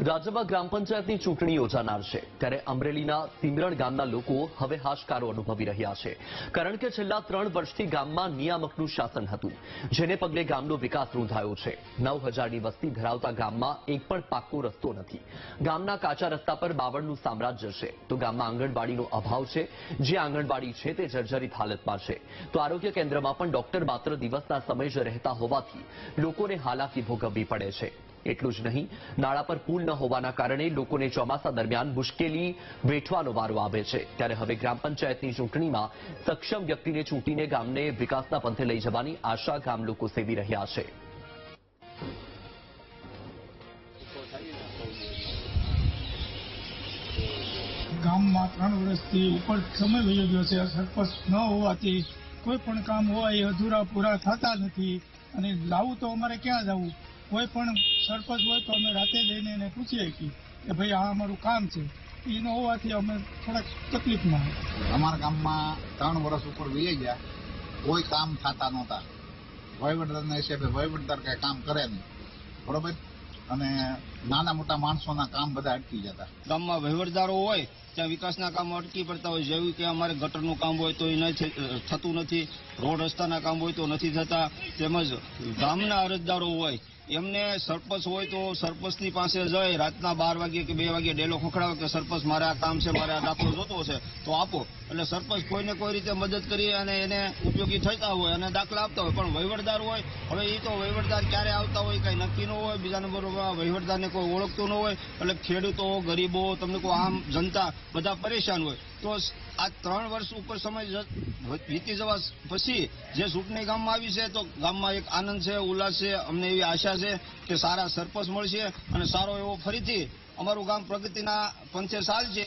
રાજ્યમાં ગ્રામ પંચાયતની ચૂંટણી યોજાનાર છે. ત્યારે અમરેલીના સિમરણ ગામના લોકો હવે હાશકારો અનુભવી રહ્યા છે. કારણ કે છેલ્લા ત્રણ વર્ષથી ગામમાં નિયામકનું શાસન હતું, જેને પગલે ગામનો વિકાસ રૂંધાયો છે. નવ હજારની વસ્તી ધરાવતા ગામમાં એક પણ પાક્કો રસ્તો નથી. ગામના કાચા રસ્તા પર બાવળનું સામ્રાજ્ય છે. તો ગામમાં આંગણવાડીનો અભાવ છે. જે આંગણવાડી છે તે જર્જરિત હાલતમાં છે. તો આરોગ્ય કેન્દ્રમાં પણ ડોક્ટર માત્ર દિવસના સમય જ રહેતા હોવાથી લોકોને હાલાકી ભોગવવી પડે છે. એટલું જ નહીં, નાળા પર પુલ ન હોવાના કારણે લોકોને ચોમાસા દરમિયાન મુશ્કેલી વેઠવાનો વારો આવે છે. ત્યારે હવે ગ્રામ પંચાયતની ચૂંટણીમાં સક્ષમ વ્યક્તિને ચૂંટીને ગામને વિકાસના પંથે લઈ જવાની આશા ગામ લોકો સેવી રહ્યા છે. ગામમાં ત્રણ વર્ષથી ઉપર સમય વહી ગયો છે. સરપંચ ન હોવાથી કોઈ પણ કામ હોય અધૂરા પૂરા થતા નથી. અને લાવું તો અમારે ક્યાં જવું? કોઈ પણ સરપંચ હોય તો અમે રાતે જઈને એને પૂછીએ છીએ કે ભાઈ, આ અમારું કામ છે. એ ન હોવાથી અમે થોડાક તકલીફમાં અમારા ગામમાં ત્રણ વર્ષ ઉપર વીએ ગયા. કોઈ કામ થતા નહોતા. વહીવટદારના હિસાબે વહીવટદાર કઈ કામ કરે નહીં. બરોબર? અને નાના મોટા માણસોના કામ બધા અટકી જતા. ગામમાં વહીવટદારો હોય, ત્યાં વિકાસના કામો અટકી પડતા હોય. જેવું કે અમારે ગટરનું કામ હોય તો એ ન થતું નથી. રોડ રસ્તાના કામ હોય તો નથી થતા. તેમજ ગામના અરજદારો હોય, એમને સરપંચ હોય તો સરપંચની પાસે જઈ રાતના બાર વાગે કે બે વાગે ડેલો ખોખડાવે કે સરપંચ મારે આ કામ છે, મારે આ દાખલો જોતો છે, તો આપો. એટલે સરપંચ કોઈને કોઈ રીતે મદદ કરી અને એને ઉપયોગી થતા હોય અને દાખલા આપતા હોય. પણ વહીવટદાર હોય, હવે એ તો વહીવટદાર ક્યારે આવતા હોય, કંઈ નક્કી ન હોય. બીજા નંબર વહીવટદારને કોઈ ઓળખતું ન હોય, એટલે ખેડૂતો, ગરીબો, તમને કોઈ આમ જનતા બધા પરેશાન હોય. તો આ ત્રણ વર્ષ ઉપર સમય વીતી જવા પછી જે ચૂંટણી ગામમાં આવી છે, તો ગામમાં એક આનંદ છે, ઉલ્લાસ છે, અમને એવી આશા છે કે સારા સરપંચ મળશે અને સારો એવો ફરીથી અમારું ગામ પ્રગતિના પંચે સાલ છે